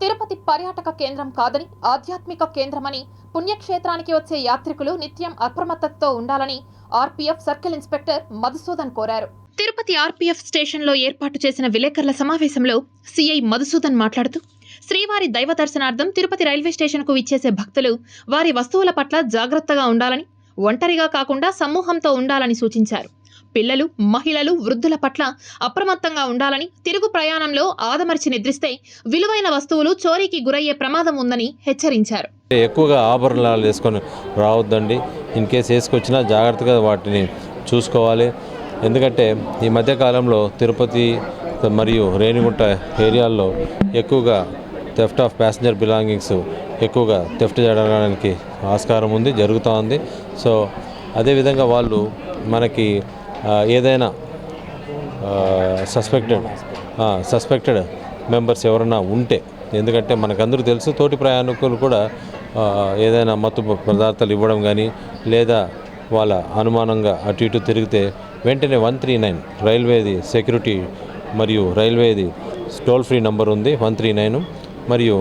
తిరుపతి పర్యాటక కేంద్రం కాదని ఆధ్యాత్మిక కేంద్రమని పుణ్యక్షేత్రానికి వచ్చే యాత్రికులు నిత్యం అప్రమత్తతో ఉండాలని ఆర్పీఎఫ్ సర్కిల్ ఇన్స్పెక్టర్ మధుసూదన్ కోరారు. తిరుపతి ఆర్పీఎఫ్ స్టేషన్లో ఏర్పాటు చేసిన విలేకరుల సమావేశంలో సిఐ మధుసూదన్ మాట్లాడుతూ శ్రీవారి దైవ దర్శనార్థం తిరుపతి రైల్వే స్టేషన్కు విచ్చేసే భక్తులు వారి వస్తువుల పట్ల జాగ్రత్తగా ఉండాలని ఒంటరిగా కాకుండా సమూహంతో ఉండాలని సూచించారు. పిల్లలు మహిళలు వృద్ధుల పట్ల అప్రమత్తంగా ఉండాలని తిరుగు ప్రయాణంలో ఆదమర్చి నిద్రిస్తే విలువైన వస్తువులు చోరీకి గురయ్యే ప్రమాదం ఉందని హెచ్చరించారు. ఎక్కువగా ఆభరణాలు వేసుకొని రావద్దండి. ఇన్ కేస్ వేసుకొచ్చినా జాగ్రత్తగా వాటిని చూసుకోవాలి. ఎందుకంటే ఈ మధ్యకాలంలో తిరుపతి మరియు రేణిగుంట ఏరియాల్లో ఎక్కువగా థెఫ్ట్ ఆఫ్ ప్యాసింజర్ బిలాంగింగ్స్ ఎక్కువగా థెఫ్ట్ జరగడానికి ఆస్కారం ఉంది జరుగుతూ ఉంది. సో అదేవిధంగా వాళ్ళు మనకి ఏదైనా సస్పెక్టెడ్ సస్పెక్టెడ్ మెంబర్స్ ఎవరైనా ఉంటే ఎందుకంటే మనకందరూ తెలుసు తోటి ప్రయాణికులు కూడా ఏదైనా మత్తు పదార్థాలు ఇవ్వడం కానీ లేదా వాళ్ళ అనుమానంగా అటు ఇటు తిరిగితే వెంటనే వన్ త్రీ నైన్ రైల్వేది సెక్యూరిటీ మరియు రైల్వేది టోల్ ఫ్రీ నంబర్ ఉంది వన్ త్రీ నైన్ మరియు